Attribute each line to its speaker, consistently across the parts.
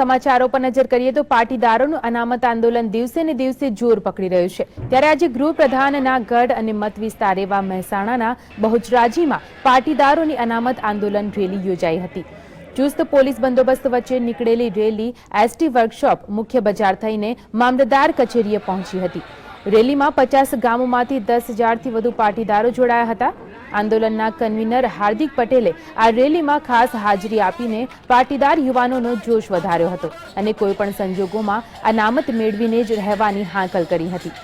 Speaker 1: સમાચારો પર નજર કરીએ તો પાટીદારોનું અનામત આંદોલન દિવસે ને દિવસે જોર પકડી રહ્યું છે. ત્યારે આજે ગૃહપ્રધાનના ગઢ અને મત વિસ્તાર એવા મહેસાણાના બહુચરાજીમાં પાટીદારોની અનામત આંદોલન રેલી યોજાઈ હતી. ચુસ્ત પોલીસ બંદોબસ્ત વચ્ચે નીકળેલી રેલી એસટી વર્કશોપ મુખ્ય બજાર થઈને મામલતદાર કચેરીએ પહોંચી હતી. રેલીમાં પચાસ ગામોમાંથી દસ હજારથી વધુ પાટીદારો જોડાયા હતા. આંદોલનના કન્વીનર હાર્દિક પટેલે આ રેલીમાં ખાસ હાજરી આપીને પાટીદાર યુવાનોનો જોશ વધાર્યો હતો અને કોઈપણ સંજોગોમાં અનામત મેળવીને જ રહેવાની હાંકલ કરી હતી.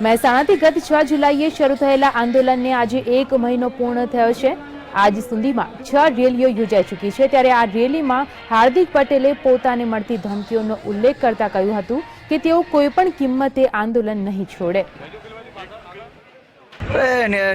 Speaker 1: મહેસાણાથી ગત છ જુલાઈએ શરૂ થયેલા આંદોલનને આજે એક મહિનો પૂર્ણ થયો છે. આજ સુધીમાં છ રેલીઓ યોજાઈ ચૂકી છે. ત્યારે આ રેલીમાં હાર્દિક પટેલે પોતાને મળતી ધમકીઓનો ઉલ્લેખ કરતા કહ્યું હતું કે તેઓ કોઈપણ કિંમતે આંદોલન નહીં છોડે.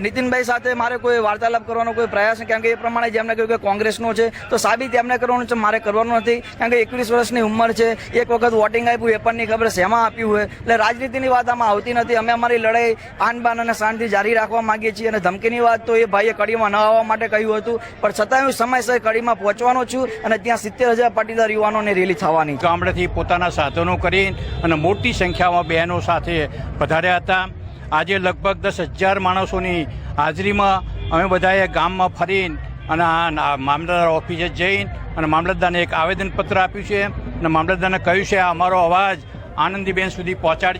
Speaker 2: નીતિનભાઈ સાથે મારે કોઈ વાર્તાલાપ કરવાનો કોઈ પ્રયાસ કારણ કે એ પ્રમાણે જેમને કહ્યું કે કોંગ્રેસનો છે. તો સાબિત એમને કરવાનું છે? મારે કરવાનું નથી. કારણ કે એકવીસ વર્ષની ઉંમર છે. એક વખત વોટિંગ આપ્યું, એ પણ નહીં ખબર શેમાં આપ્યું હોય? એટલે રાજનીતિની વાત આમાં આવતી નથી. અમે અમારી લડાઈ આન બાન અને શાંતિ જારી રાખવા માંગીએ છીએ. અને ધમકીની વાત તો એ ભાઈએ કડીમાં ન આવવા માટે કહ્યું હતું. પણ છતાં હું સમયસર કડીમાં પહોંચવાનો છું અને ત્યાં સિત્તેર હજાર પાટીદાર યુવાનોની રેલી થવાની.
Speaker 3: ગામડેથી પોતાના સાધનો કરી અને મોટી સંખ્યામાં બહેનો સાથે પધાર્યા હતા. આજે લગભગ દસ હજાર માણસોની હાજરીમાં અમે બધાએ ગામમાં ફરીને અને આ મામલતદાર ઓફિસે જઈને અને મામલતદારને એક આવેદનપત્ર આપ્યું છે. અને મામલતદારને કહ્યું છે, આ અમારો અવાજ આનંદીબેન સુધી પહોંચાડજો.